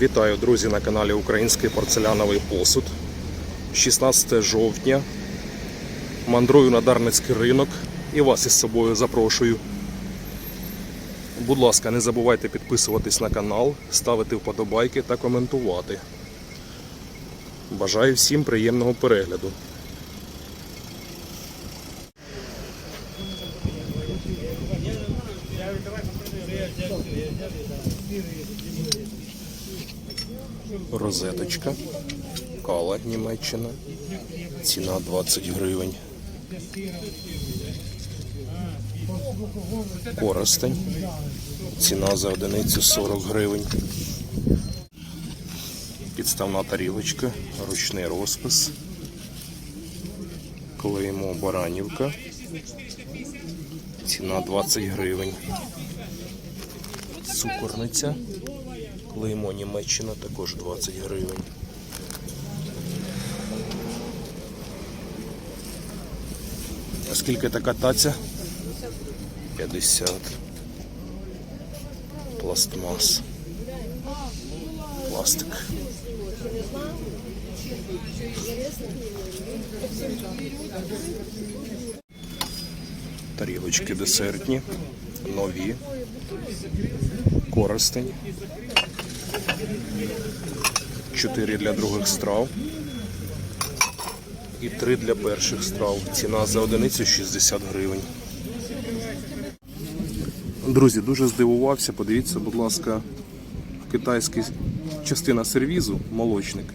Вітаю, друзі, на каналі Український порцеляновий посуд. 16 жовтня. Мандрую на Дарницький ринок і вас із собою запрошую. Будь ласка, не забувайте підписуватись на канал, ставити вподобайки та коментувати. Бажаю всім приємного перегляду. Розеточка. Кала Німеччина. Ціна 20 гривень. Коростень. Ціна за одиницю 40 гривень. Підставна тарілочка, ручний розпис. Клеймо Баранівка. Ціна 20 гривень. Цукорниця. Клеймо Німеччина також 20 гривень. А скільки така таця? 50. Пластмас. Пластик. Тарілочки десертні, нові, користень. 4 для других страв і 3 для перших страв. Ціна за одиницю 60 гривень. Друзі, дуже здивувався. Подивіться, будь ласка, китайська частина сервізу, молочник.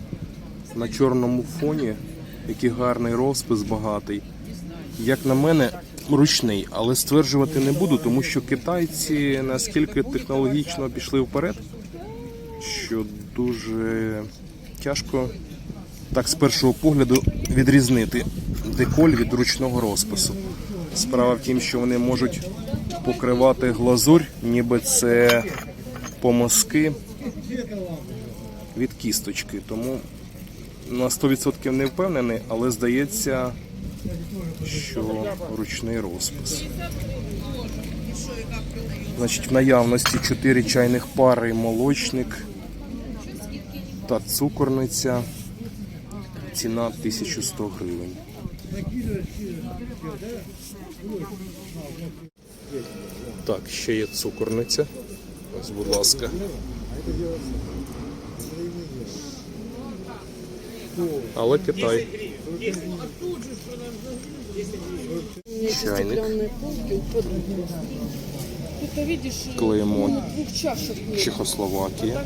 На чорному фоні, який гарний розпис багатий. Як на мене, ручний, але стверджувати не буду, тому що китайці наскільки технологічно пішли вперед, що дуже тяжко так з першого погляду відрізнити деколь від ручного розпису. Справа в тім, що вони можуть покривати глазурь, ніби це помазки від кісточки. Тому на 100% не впевнений, але здається, що ручний розпис. Значить, в наявності 4 чайних пари молочник та цукорниця. Ціна 1100 гривень. Так, ще є цукорниця. Ось, будь ласка. Але Китай. Чайник. Клеймо. Чехословакія.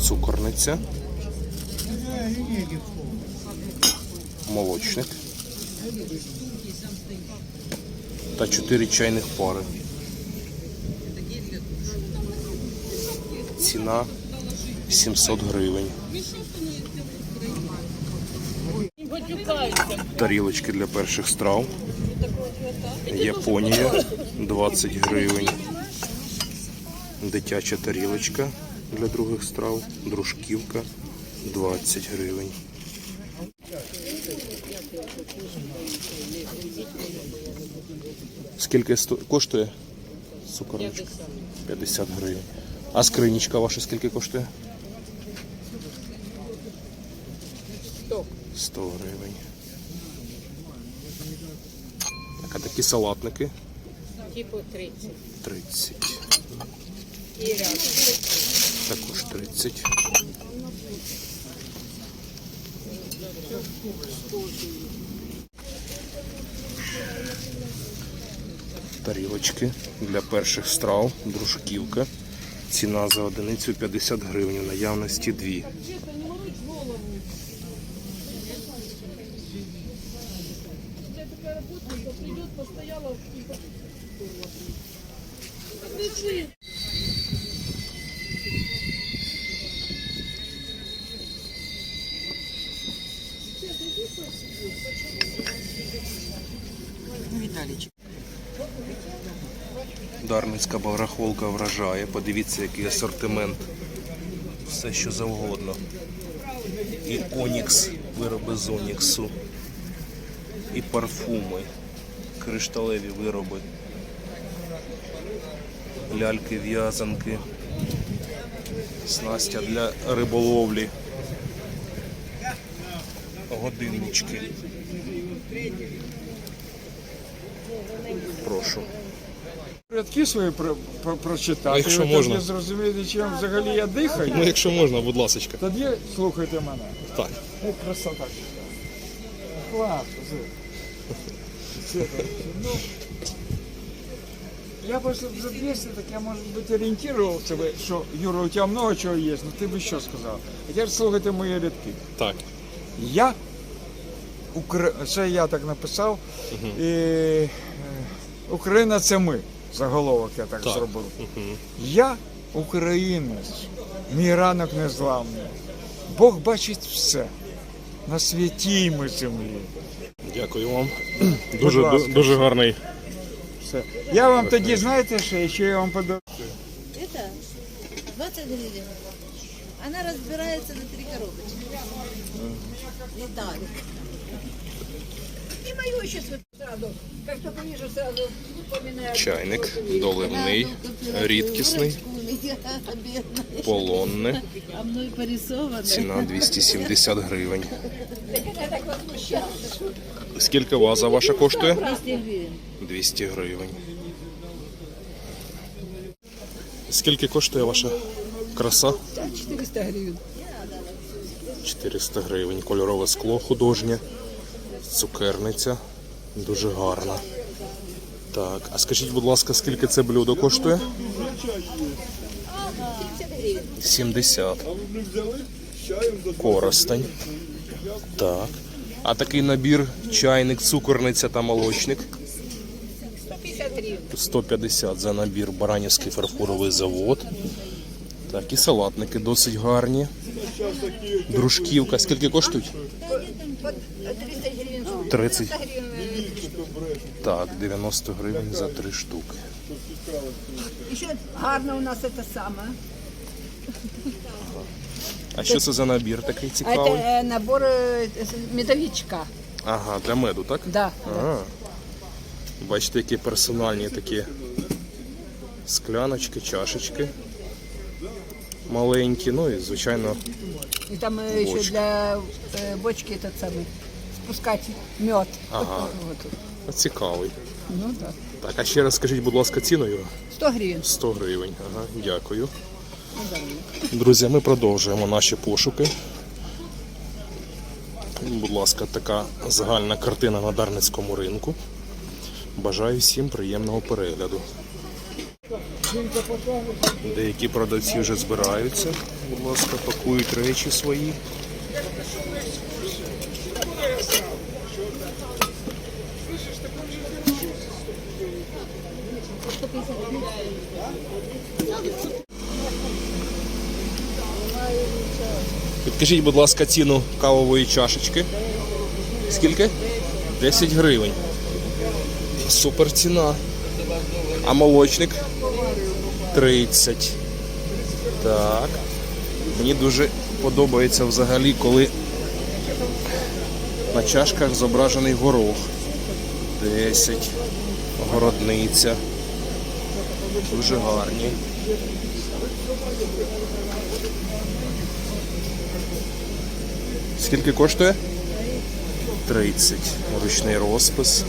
Цукорниця. Молочник. Та 4 чайних пари. Ціна 700 гривень. Не матюкайся. Тарілочки для перших страв. Японія 20 гривень. Дитяча тарілочка для других страв. Дружківка 20 гривень. Скільки сто... коштує? Сукорничка? 50 гривень. А скринічка ваша скільки коштує? 100 гривень. Так, А такі салатники? Типу 30. 30. І ряд. Також 30. Тарілочки для перших страв, дружківка. Ціна за одиницю 50 гривень, наявності 2. Постояла и по- Подожди. Дарницька барахолка вражає. Подивіться, який асортимент. Все що завгодно. І Онікс, вироби з Оніксу. І парфуми, кришталеві вироби. Ляльки, в'язанки, снастя для риболовлі, годиннички. Прошу. Рядки свої про, про, прочитати. Якщо можна. тоді зрозумієте, чим взагалі я дихаю. Ну, якщо можна, будь ласка. Тоді слухайте мене. Так. Ну, красота. Клас. Ну, я просто за 200, так я, может быть, ориентировал себе, що Юра, у тебе много чого є, ну ти би що сказав? А тепер слухайте мої рядки. Так. Я Укра... це я так написав. І... е, Україна це ми. Заголовок я так, Так. зробив. Я українець, мій ранок незламний. Бог бачить все на святій ми землі. Дякую вам. Дуже, ласка. дуже гарний. Все. Я вам тоді знаєте що, ще я вам подарую? Это 20 гривен. Она разбирается на три коробочки. Виталик. И мою сразу. Как только вижу, сразу вспоминаю. Чайник доливний, рідкісний, полонне. Ціна 270 гривень. Скільки ваза ваша коштує? 200 гривен. 200 гривень. Скільки коштує ваша краса? 400 гривен. 400 гривень. Кольорове скло художнє. Цукерниця. Дуже гарна. Так, а скажіть, будь ласка, скільки це блюдо коштує? 70. Коростень. Так. А такий набір чайник, цукорниця та молочник. 150 за набір Баранівський фарфоровий завод. Так, і салатники досить гарні. Дружківка. Скільки коштують? 30 гривен. 30. Так, 90 гривень за три штуки. І Ще гарно у нас це саме. А що це за набір такий цікавий? е, набор е, медовичка. Ага, для меду, так? Да. А, бачите, які персональні такі скляночки, чашечки. Маленькі, ну і звичайно І там е, ще для е, бочки этот самий спускати мед. Ага. От. цікавий. Ну так. Так, а ще раз скажіть, будь ласка, ціну його? 100 гривень. 100 гривень. Ага, дякую. Друзі, ми продовжуємо наші пошуки. Будь ласка, така загальна картина на Дарницькому ринку. Бажаю всім приємного перегляду. Деякі продавці вже збираються. Будь ласка, пакують речі свої. Підкажіть, будь ласка, ціну кавової чашечки. Скільки? 10 гривень. Супер ціна. А молочник? 30. Так. Мені дуже подобається взагалі, коли на чашках зображений горох. 10. Городниця. Дуже гарні. Скільки коштує? 30. Ручний розпис.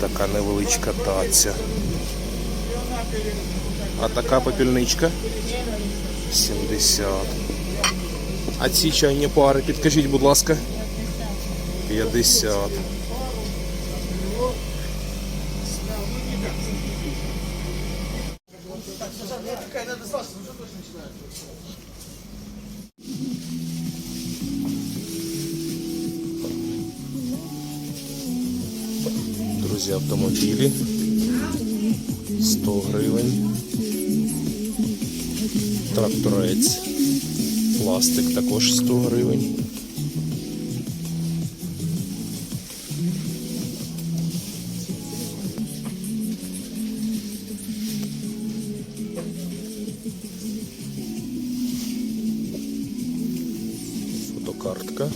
Така невеличка таця. А така попільничка? 70. А пари, підкажіть, будь ласка. 50. Друзі, автомобілі 100 гривень. Тракторець. Пластик також 100 гривень. Фотокартка.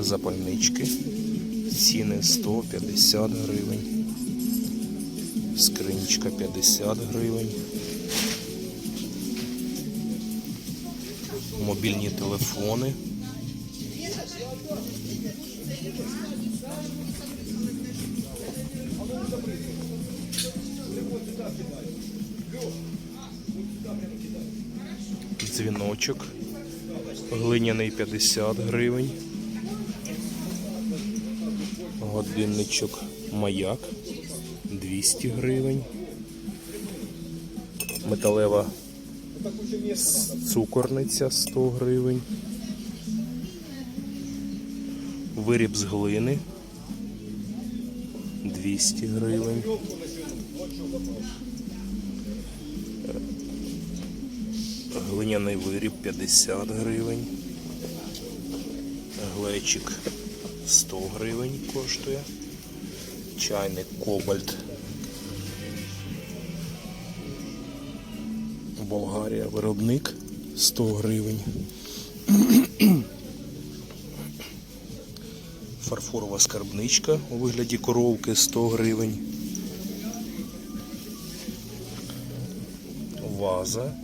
Запальнички. Ціни 150 гривень. Скринічка 50 гривень. Мобільні телефони. Дзвіночок. Глиняний 50 гривень. Годинничок маяк 200 гривень. Металева цукорниця 100 гривень. Виріб з глини 200 гривень. Глиняний виріб 50 гривень. Глечик 100 гривень коштує. Чайник Кобальт. Болгарія виробник 100 гривень. Фарфорова скарбничка у вигляді коровки 100 гривень. Ваза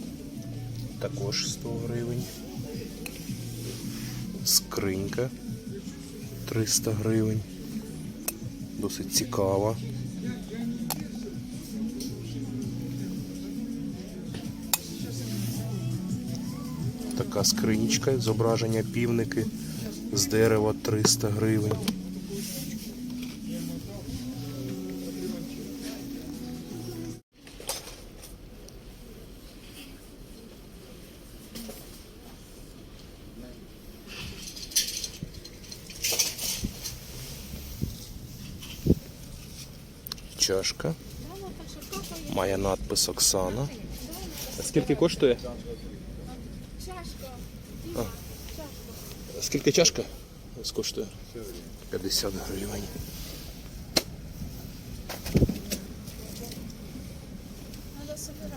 також 100 гривень. Скринька 300 гривень. Досить цікава. Така скринічка, зображення півники з дерева 300 гривень. Чашка. Має надпис Оксана. Скільки коштує? Скільки чашка коштує? 50 гривень.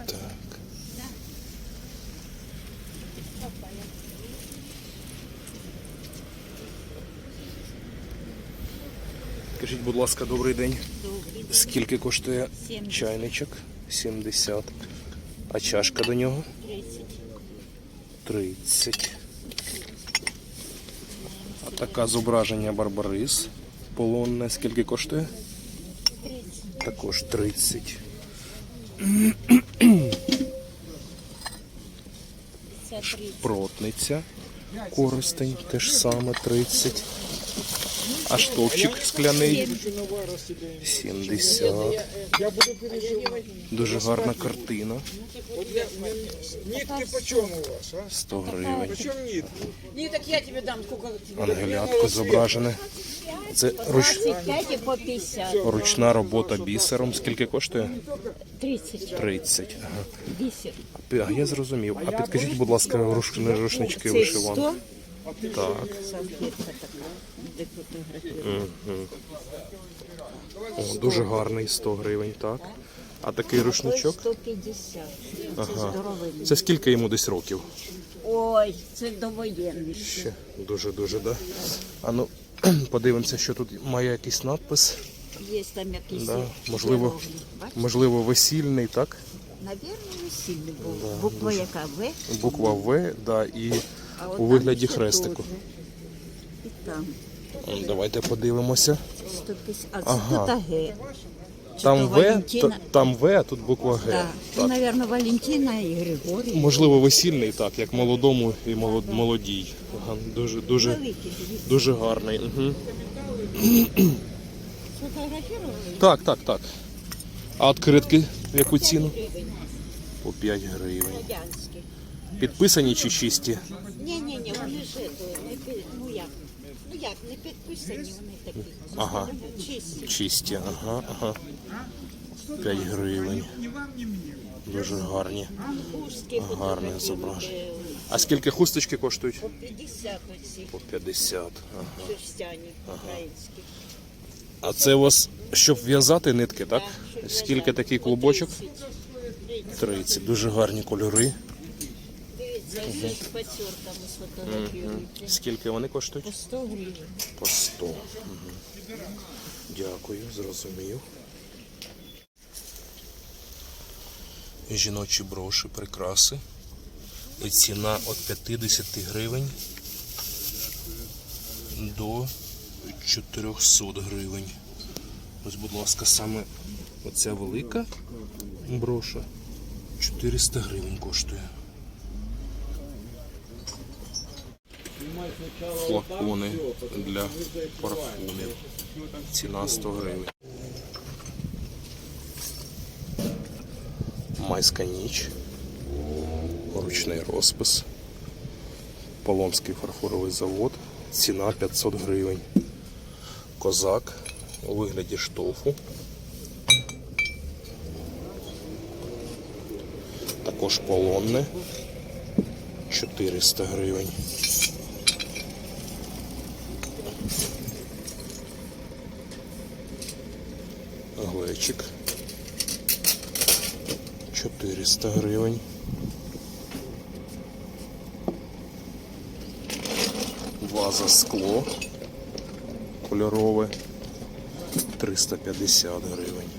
Так. Скажіть, будь ласка, добрий день. Скільки коштує чайничок? 70. А чашка до нього? 30. А така зображення Барбарис. Полонне. Скільки коштує? Також 30. Протниця. Користень теж саме 30. А штовчик скляний 70. Дуже гарна картина. Нитки по у вас, а? 100 гривень. Ангелятко зображене. Це руч... 25 і по 50. ручна робота бісером. Скільки коштує? 30. 30. Ага. Бісер. А я зрозумів. А підкажіть, будь ласка, руш- рушнички вишиванки. Так. Така. О, дуже гарний 100 гривень, так. А такий рушничок? 150. Ага. Це. Це скільки йому десь років? Ой, це довоєнний. Ще дуже дуже, да. А ну подивимося, що тут має якийсь надпис. Є там якийсь Да. Можливо, можливо, весільний, так? Навірно, весільний був. Буква яка В, Буква В, да, і а у вигляді хрестику. теж. І там Давайте подивимося. 150. А це Ага. тут Г. Чи Там то В, Валентина? та- там В, а тут буква Г. Да. Ну, мабуть, Валентина і Григорій. Можливо, весільний, так, як молодому і молод- молодій. Ага, Дуже, дуже, Великий. дуже гарний. Угу. Так, так, так. А відкритки в яку ціну? По 5 гривень. Підписані чи чисті? Ні, ні, ні, вони ж не ну як, ну як, не підписані, вони такі. Ага. Чисті. Чисті, ага, ага. 5 гривень. Дуже гарні. Хустки Гарне зображення. А скільки хусточки коштують? По 50 оці По 50. Ага. шерстяні українські. А це у вас, щоб в'язати нитки, так? щоб Скільки в'язати. такий По клубочок? 30. 30. 30. Дуже гарні кольори. Зайдіть з пацюрками сфотографіруйте. Скільки вони коштують? По 100 гривень. По 100. Мгм. Дякую, зрозумів. Жіночі броші, прикраси. І ціна від 50 гривень до 400 гривень. Ось, будь ласка, саме оця велика броша 400 гривень коштує. Флакони для парфумів. Ціна 100 гривень. Майська ніч. Ручний розпис. Полонський фарфоровий завод. Ціна 500 гривень. Козак у вигляді штофу. Також полонне. 400 гривень. Глечик 400 гривень. Ваза скло кольорове 350 гривень.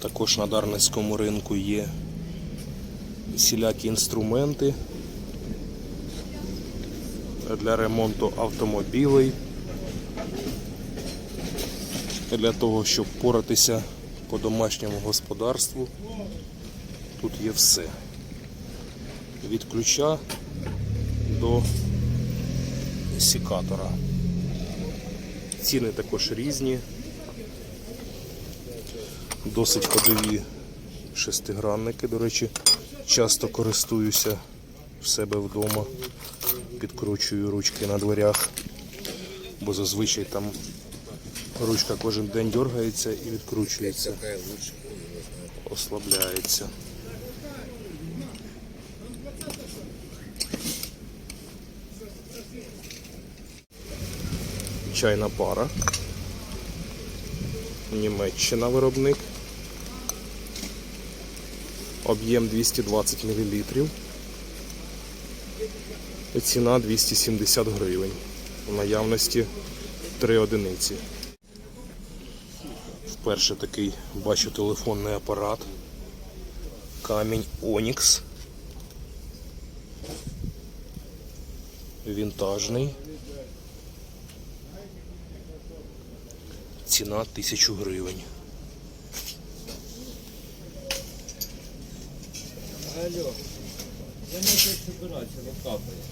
Також на Дарницькому ринку є всілякі інструменти для ремонту автомобілей, для того, щоб поратися по домашньому господарству. Тут є все. Від ключа до сікатора. Ціни також різні. Досить ходові шестигранники, до речі, часто користуюся в себе вдома, підкручую ручки на дверях, бо зазвичай там ручка кожен день дергається і відкручується, ослабляється. Чайна пара. Німеччина виробник. Об'єм 220 мл. І ціна 270 гривень. У наявності 3 одиниці. Вперше такий бачу телефонний апарат. Камінь Onyx. Вінтажний. Ціна 1000 гривень. Алло, я начал собираться, но капает.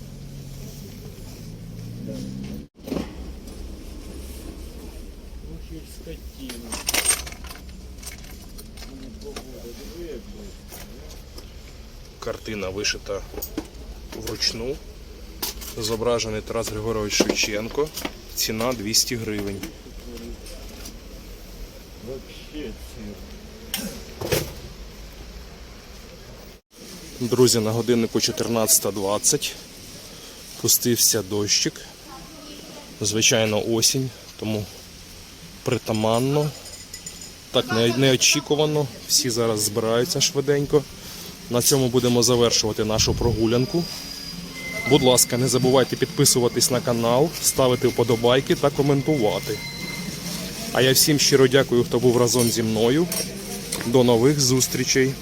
Ох, як скотина. Картина вишита вручну. Зображений Тарас Григорович Шевченко. Ціна 200 гривень. Друзі, на годиннику 14.20 пустився дощик. Звичайно, осінь, тому притаманно. Так неочікувано. Всі зараз збираються швиденько. На цьому будемо завершувати нашу прогулянку. Будь ласка, не забувайте підписуватись на канал, ставити вподобайки та коментувати. А я всім щиро дякую, хто був разом зі мною. До нових зустрічей!